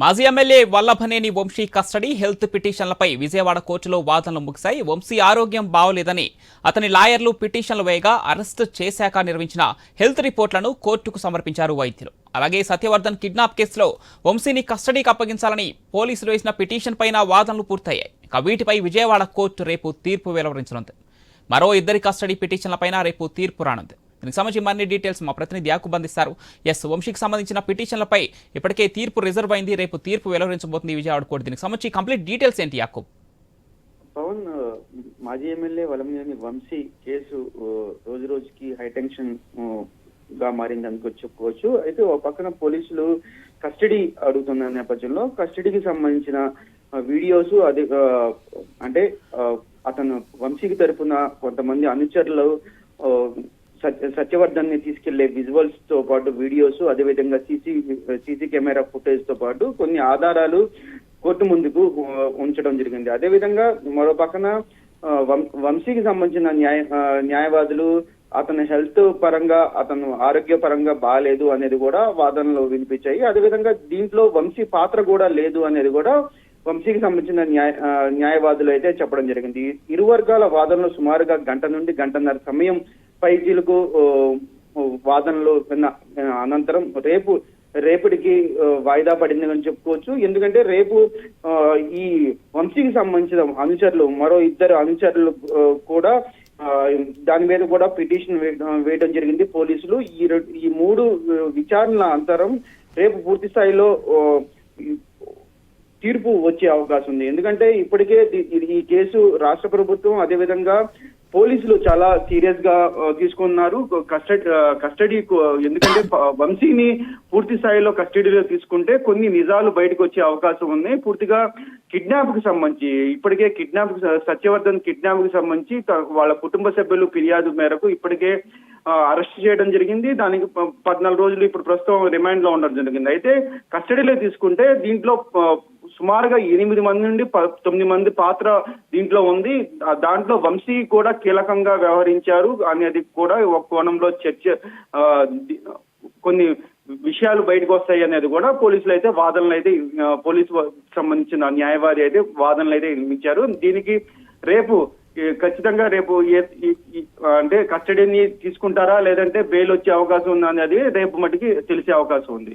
మాజీ MLA Vallabhaneni Vamsi custody health పిటిషన్లపై Vijayawada కోర్టులో వాదనలు ముగిశాయి. వంశీ ఆరోగ్యం బాగోలేదని అతని లాయర్లు పిటిషన్లు వేయగా అరెస్టు చేశాక నిర్వహించిన హెల్త్ రిపోర్ట్లను కోర్టుకు సమర్పించారు వైద్యులు. అలాగే సత్యవర్ధన్ కిడ్నాప్ కేసులో వంశీని కస్టడీకి అప్పగించాలని పోలీసులు వేసిన పిటిషన్ పైన వాదనలు పూర్తయ్యాయి. ఇక వీటిపై విజయవాడ కోర్టు రేపు తీర్పు వెలువరించనుంది. మరో ఇద్దరి కస్టడీ పిటిషన్లపైన రేపు తీర్పు రానుంది. దీనికి సంబంధించి మరిన్ని డీటెయిల్స్ మా ప్రతినిధి యాకు బంధిస్తారు ఎస్ వంశీకి సంబంధించిన పిటిషన్లపై ఇప్పటికే తీర్పు రిజర్వ్ అయింది. రేపు తీర్పు వెలువరించబోతుంది విజయవాడ కోర్టు దీనికి సంబంధించి కంప్లీట్ డీటెయిల్స్ ఏంటి యాకూబ్? పవన్ మాజీ ఎమ్మెల్యే వలంనేని వంశీ కేసు రోజు రోజుకి హైటెన్షన్గా మారింది అనుకో చెప్పుకోవచ్చు. అయితే ఓ పక్కన పోలీసులు కస్టడీ అడుగుతున్న నేపథ్యంలో కస్టడీకి సంబంధించిన వీడియోస్ అది అంటే అతను వంశీకి తరపున కొంతమంది అనుచరులు సత్యవర్ధన్ని తీసుకెళ్ళే విజువల్స్తో పాటు వీడియోస్ అదేవిధంగా సీసీ సీసీ కెమెరా ఫుటేజ్తో పాటు కొన్ని ఆధారాలు కోర్టు ముందుకు ఉంచడం జరిగింది. అదేవిధంగా మరో పక్కన వం- వంశీకి సంబంధించిన న్యాయ న్యాయవాదులు అతని హెల్త్ పరంగా అతను ఆరోగ్య పరంగా బాగాలేదు అనేది కూడా వాదనలు వినిపించాయి. అదేవిధంగా దీంట్లో వంశీ పాత్ర కూడా లేదు అనేది కూడా వంశీకి సంబంధించిన న్యాయ న్యాయవాదులు అయితే చెప్పడం జరిగింది. ఇరు వర్గాల వాదనలు సుమారుగా గంట నుండి గంటన్నర సమయం పైచీలకు వాదనలు విన్న అనంతరం రేపు రేపటికి వాయిదా పడింది అని చెప్పుకోవచ్చు. ఎందుకంటే రేపు ఈ వంశీకి సంబంధించిన అనుచరులు మరో ఇద్దరు అనుచరులు కూడా దాని మీద కూడా పిటిషన్ వేయడం జరిగింది పోలీసులు. ఈ ఈ మూడు విచారణల అంతరం రేపు పూర్తి స్థాయిలో తీర్పు వచ్చే అవకాశం ఉంది. ఎందుకంటే ఇప్పటికే ఈ కేసు రాష్ట్ర ప్రభుత్వం అదేవిధంగా పోలీసులు చాలా సీరియస్గా తీసుకున్నారు. కస్టడీ కస్టడీ ఎందుకంటే వంశీని పూర్తి స్థాయిలో కస్టడీలో తీసుకుంటే కొన్ని నిజాలు బయటకు వచ్చే అవకాశం ఉంది పూర్తిగా కిడ్నాప్కి సంబంధించి ఇప్పటికే కిడ్నాప్ సత్యవర్ధన్ కిడ్నాప్కి సంబంధించి వాళ్ళ కుటుంబ సభ్యులు ఫిర్యాదు మేరకు ఇప్పటికే అరెస్ట్ చేయడం జరిగింది. దానికి పద్నాలుగు రోజులు ఇప్పుడు ప్రస్తుతం రిమాండ్లో ఉండడం జరిగింది. అయితే కస్టడీలో తీసుకుంటే దీంట్లో సుమారుగా ఎనిమిది మంది నుండి ప- తొమ్మిది మంది పాత్ర దీంట్లో ఉంది. దాంట్లో వంశీ కూడా కీలకంగా వ్యవహరించారు. అనేది కూడా ఒక కోణంలో చర్చ కొన్ని విషయాలు బయటకు వస్తాయి అనేది కూడా పోలీసులు అయితే వాదనలు అయితే పోలీసు సంబంధించిన న్యాయవాది అయితే వాదనలు అయితే ఇచ్చారు దీనికి రేపు ఖచ్చితంగా రేపు అంటే కస్టడీని తీసుకుంటారా? లేదంటే బెయిల్ వచ్చే అవకాశం ఉందా అనేది రేపు మటుకి తెలిసే అవకాశం ఉంది.